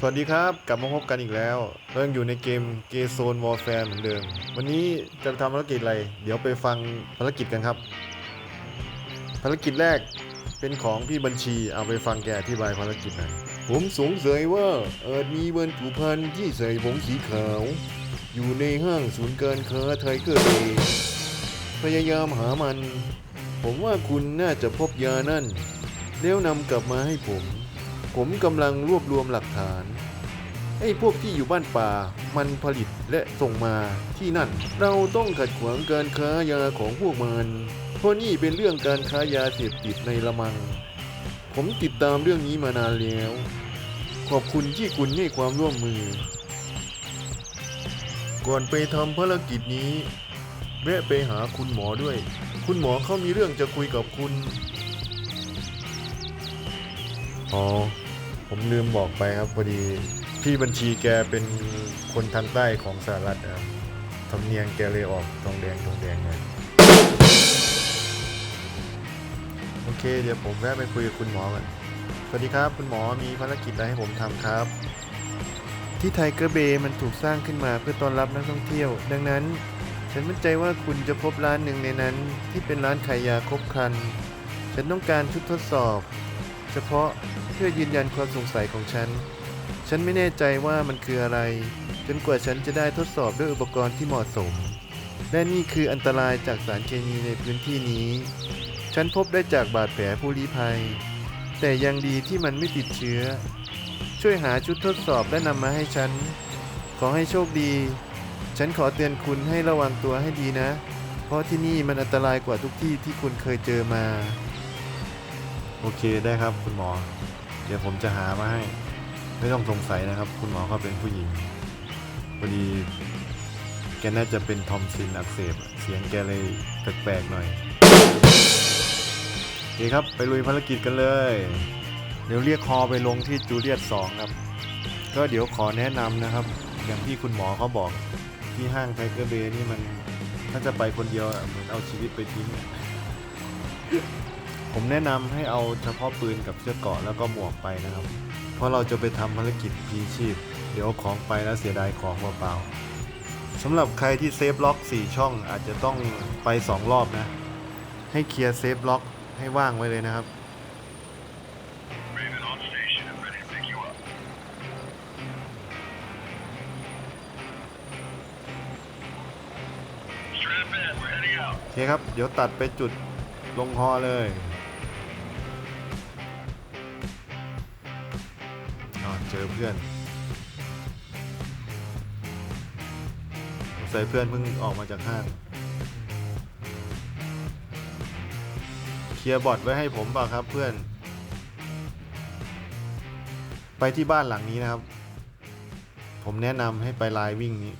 สวัสดีครับ กลับมาพบกันอีกแล้วเรายังอยู่ในเกมเกมโซนวอลแฟร์เหมือนเดิม วันนี้จะทำภารกิจอะไร เดี๋ยวไปฟังภารกิจกันครับ ภารกิจแรกเป็นของพี่บัญชีเอาไปฟังแกอธิบายภารกิจหน่อยผมสงสัยว่าเอิดมีบรรจุภัณฑ์ที่ใส่ผงสีขาว อยู่ในห้างศูนย์การค้าไทเกอร์เบย์พยายามหามัน ผมว่าคุณน่าจะพบยานั่นแล้วนำกลับมาให้ผม ผมกำลังรวบรวมหลักฐานไอ้พวกที่อยู่บ้านป่ามันผลิตและส่งมาที่นั่น เราต้องขัดขวางการค้ายาของพวกมันเพราะนี่เป็นเรื่องการค้ายาเสพติดในละมัง ผมติดตามเรื่องนี้มานานแล้ว ขอบคุณที่คุณให้ความร่วมมือ ก่อนไปทำภารกิจนี้แวะไปหาคุณหมอด้วย คุณหมอเขามีเรื่องจะคุยกับคุณ อ๋อ ผมลืมบอกไปครับพอดีพี่บัญชีแกเป็นคนทางใต้ของสหรัฐนะครับทำเนียงแกเลยออกทองแดงทองแดงเลยโอเค เดี๋ยวผมแวะไปคุยกับคุณหมอก่อนสวัสดีครับ คุณหมอมีภารกิจอะไรให้ผมทำครับ ที่ไทเกอร์เบย์มันถูกสร้างขึ้นมาเพื่อต้อนรับนักท่องเที่ยว ดังนั้น ฉันมั่นใจว่าคุณจะพบร้านหนึ่งในนั้น ที่เป็นร้านขายยาครบครัน ฉันต้องการชุดทดสอบ เฉพาะ เพื่อยืนยันความสงสัยของฉัน ฉันไม่แน่ใจว่ามันคืออะไร จนกว่าฉันจะได้ทดสอบด้วยอุปกรณ์ที่เหมาะสม และนี่คืออันตรายจากสารเคมีในพื้นที่นี้ ฉันพบได้จากบาดแผลผู้ลี้ภัย แต่ยังดีที่มันไม่ติดเชื้อ ช่วยหาชุดทดสอบและนำมาให้ฉัน ขอให้โชคดี ฉันขอเตือนคุณให้ระวังตัวให้ดีนะ เพราะที่นี่มันอันตรายกว่าทุกที่ที่คุณเคยเจอมา โอเคได้ครับคุณหมอ เดี๋ยวผมจะหามาให้ ไม่ต้องสงสัยนะครับ คุณหมอเขาเป็นผู้หญิงพอดีแกน่าจะเป็นทอมซินอักเสบ เสียงแกเลยแปลกๆหน่อยโอเคครับไปลุยภารกิจกันเลย เดี๋ยวเรียกคอไปลงที่จูเลียต2ครับ ก็เดี๋ยวขอแนะนำนะครับ อย่างที่คุณหมอเขาบอกที่ห้างไทเกอร์เบย์นี่มัน ถ้าจะไปคนเดียวเหมือนเอาชีวิตไปทิ้ง ผมแนะนำให้เอาเฉพาะปืนกับเสื้อเกราะแล้วก็หมวกไปนะครับ เพราะเราจะไปทำภารกิจพีชีพ เดี๋ยวของไปแล้วเสียดายของเปล่าๆสำหรับใครที่เซฟล็อก 4 ช่องอาจจะต้องไป 2 รอบนะ ให้เคลียร์เซฟล็อกให้ว่างไว้เลยนะครับโอเคครับ เดี๋ยวตัดไปจุดลงฮอเลย เพื่อนสงสัยเพื่อนเพิ่งออกมาจากห้าง เคลียร์บอทไว้ให้ผมเปล่าครับเพื่อน ไปที่บ้านหลังนี้นะครับ ผมแนะนำให้ไปไลน์วิ่งนี้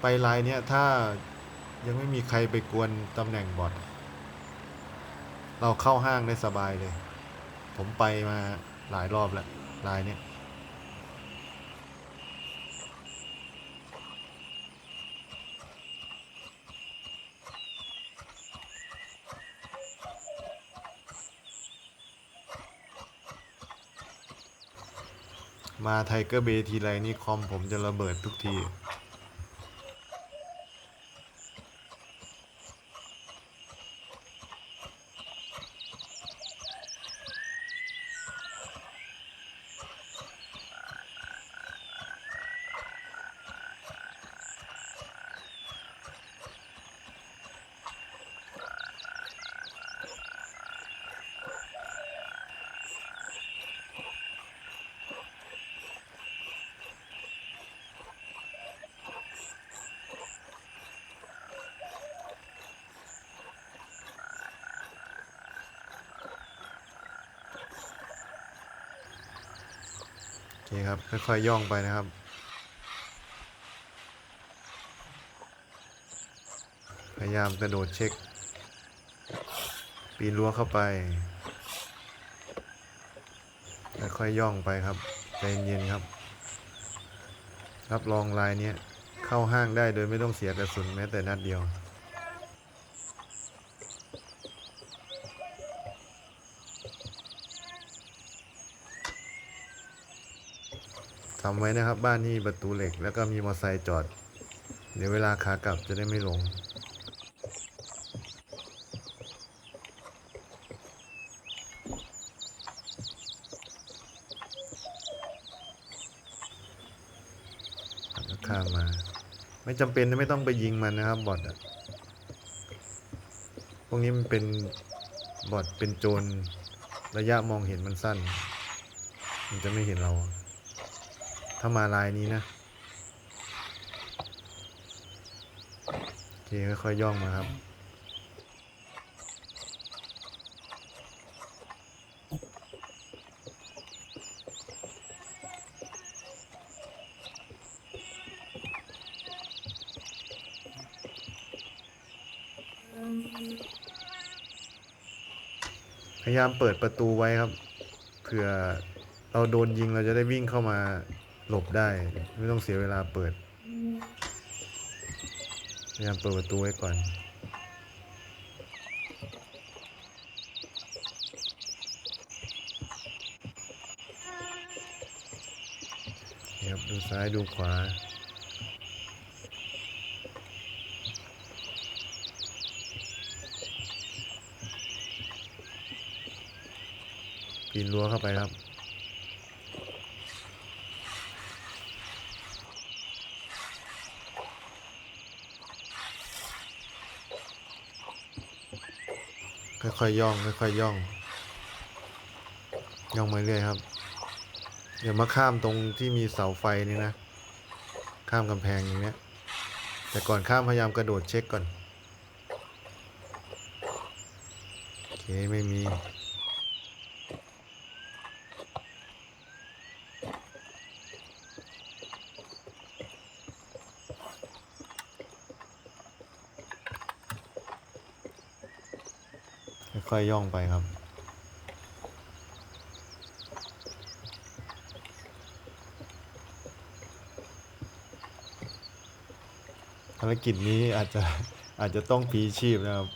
ไปไลน์เนี่ยถ้า ยังไม่มีใครไปกวนตำแหน่งบอทเราเข้าห้างได้สบายเลย ผมไปมาหลายรอบแล้วลน์เนี่ยมาไทเกอร์เบทีไรนี่คอมผมจะระเบิดทุกที โอเครับค่อยๆย่องไปนะครับพยายามกระโดดเช็ค ปีนรั้วเข้าไปค่อยๆย่องไปครับใจเย็นๆครับ รับรองลายนี้เข้าห้างได้โดยไม่ต้องเสียกระสุนแม้แต่นัดเดียว ซ้ำไว้นะครับ บ้านนี่ประตูเหล็ก แล้วก็มีมอเตอร์ไซค์จอด เดี๋ยวเวลาขากลับจะได้ไม่หลงแล้วข้ามมา ไม่จำเป็นไม่ต้องไปยิงมันนะครับบอทอะพวกนี้มันเป็นบอทเป็นโจรระยะมองเห็นมันสั้น มันจะไม่เห็นเรา ถ้ามาลายนี้นะ โอเคค่อยๆย่องมาครับ พยายามเปิดประตูไว้ครับ เผื่อเราโดนยิงเราจะได้วิ่งเข้ามา หลบได้ ไม่ต้องเสียเวลาเปิดพยายามเปิดประตูไว้ก่อน ครับดูซ้ายดูขวาปีนรั้วเข้าไปครับ ค่อยๆย่องค่อยๆย่อง ย่องมาเรื่อยครับ เดี๋ยวมาข้ามตรงที่มีเสาไฟนี่นะ ข้ามกำแพงอย่างเนี้ย แต่ก่อนข้ามพยายามกระโดดเช็คก่อน โอเคไม่มี ค่อยๆย่องไปครับ ภารกิจนี้อาจจะอาจจะต้องพีชีพนะครับ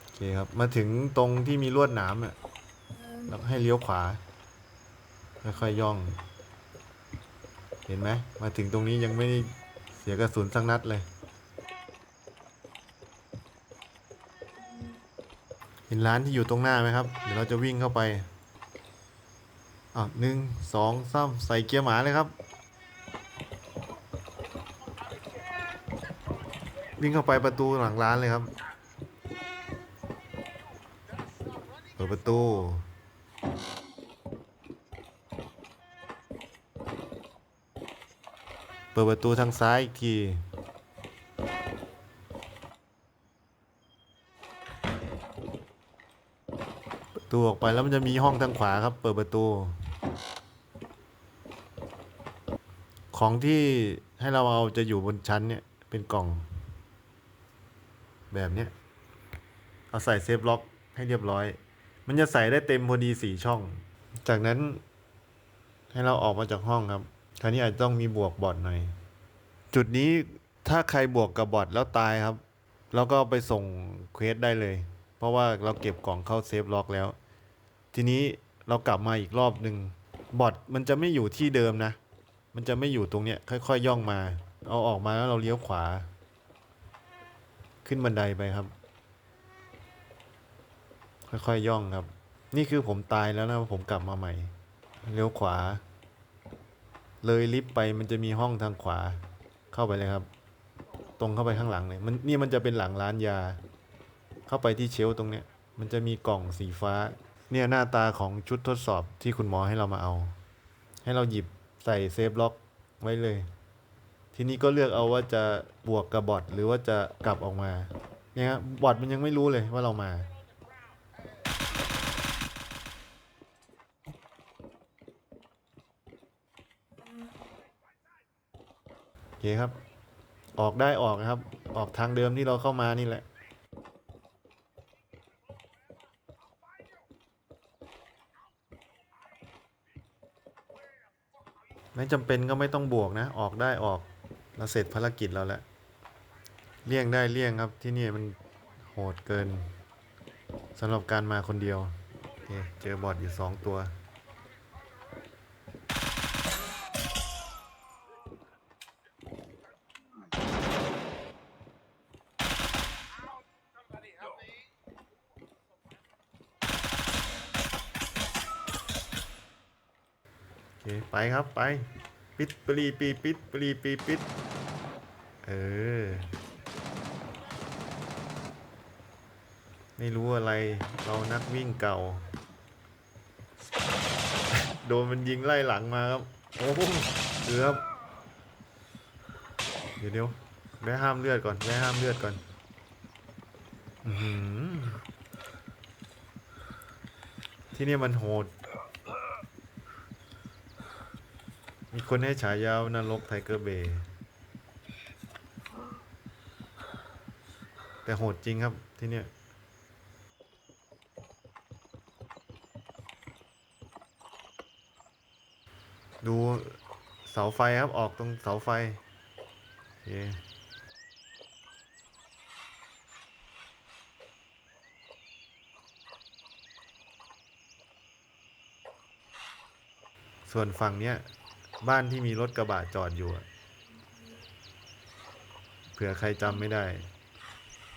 โอเคครับ มาถึงตรงที่มีลวดหนามอะแล้วให้เลี้ยวขวาค่อยๆย่อง เห็นไหมมาถึงตรงนี้ยังไม่ได้เสียกระสุนสักนัดเลย เห็นร้านที่อยู่ตรงหน้าไหมครับ เดี๋ยวเราจะวิ่งเข้าไปอะหนึ่งสองสามใส่เกียร์หมาเลยครับ วิ่งเข้าไปประตูหลังร้านเลยครับ เปิ ดประตู เปิดประตูทางซ้ายอีกที ประตูออกไปแล้วมันจะมีห้องทางขวาครับ เปิดประตู ของที่ให้เราเอาจะอยู่บนชั้นเนี่ย เป็นกล่อง แบบเนี้ยเอาใส่เซฟล็อกให้เรียบร้อย มันจะใส่ได้เต็มพอดีสี่ช่อง จากนั้นให้เราออกมาจากห้องครับ คราวนี้อาจจะต้องมีบวกบอทหน่อย จุดนี้ถ้าใครบวกกับบอทแล้วตายครับเราก็ไปส่งเควสได้เลย เพราะว่าเราเก็บกล่องเข้าเซฟล็อกแล้ว ทีนี้เรากลับมาอีกรอบหนึ่งบอทมันจะไม่อยู่ที่เดิมนะ มันจะไม่อยู่ตรงเนี้ยค่อยๆย่องมา เอาออกมาแล้วเราเลี้ยวขวา ขึ้นบันไดไปครับ ค่อยๆย่องครับ นี่คือผมตายแล้วนะผมกลับมาใหม่ เลี้ยวขวา เลยลิฟต์ไปมันจะมีห้องทางขวา เข้าไปเลยครับ ตรงเข้าไปข้างหลังเลยมันนี่มันจะเป็นหลังร้านยา เข้าไปที่เชลตรงเนี้ย มันจะมีกล่องสีฟ้า เนี่ยหน้าตาของชุดทดสอบที่คุณหมอให้เรามาเอา ให้เราหยิบใส่เซฟล็อกไว้เลย ทีนี้ก็เลือกเอาว่าจะบวกกับบอทหรือว่าจะกลับออกมาเนี่ยครับบอทมันยังไม่รู้เลยว่าเรามา คครับ ออกได้ออกนะครับ ออกทางเดิมที่เราเข้ามานี่แหละ ไม่จำเป็นก็ไม่ต้องบวกนะ ออกได้ออกเราเสร็จภารกิจเราแล้ว เลี่ยงได้เลี่ยงครับที่นี่มันโหดเกินสำหรับการมาคนเดียว เจอบอดอยู่สองตัว ไปครับไป ปิดปรีปีปิดปรีปีปิด เออ ไม่รู้อะไร เรานักวิ่งเก่า โดนมันยิงไล่หลังมาครับ โอ้โหเกือบเดี๋ยวเดี๋ยวแวะห้ามเลือดก่อนแวะห้ามเลือดก่อนอที่นี่มันโหด มีคนให้ฉายาวนรกไทเกอร์เบย์แต่โหดจริงครับที่เนี่ยดูเสาไฟครับออกตรงเสาไฟเคส่วนฝั่งเนี้ย บ้านที่มีรถกระบะจอดอยู่อะเผื่อใครจำไม่ได้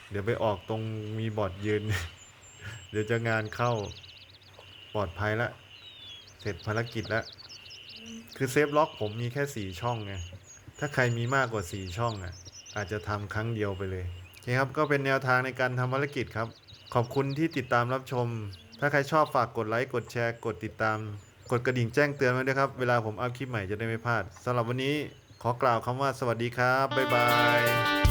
เดี๋ยวไปออกตรงมีบอดยืน เดี๋ยวจะงานเข้าปลอดภัยละ เสร็จภารกิจแล้วคือเซฟล็อกผมมีแค่สี่ช่องไง ถ้าใครมีมากกว่าสี่ช่องอะ อาจจะทำครั้งเดียวไปเลยโอเคครับ ก็เป็นแนวทางในการทำภารกิจครับ ขอบคุณที่ติดตามรับชม ถ้าใครชอบฝากกดไลค์ กดแชร์ กดติดตาม กดกระดิ่งแจ้งเตือนไว้ด้วยครับ เวลาผมอัพคลิปใหม่จะได้ไม่พลาดสำหรับวันนี้ขอกล่าวคำว่าสวัสดีครับ บ๊ายบาย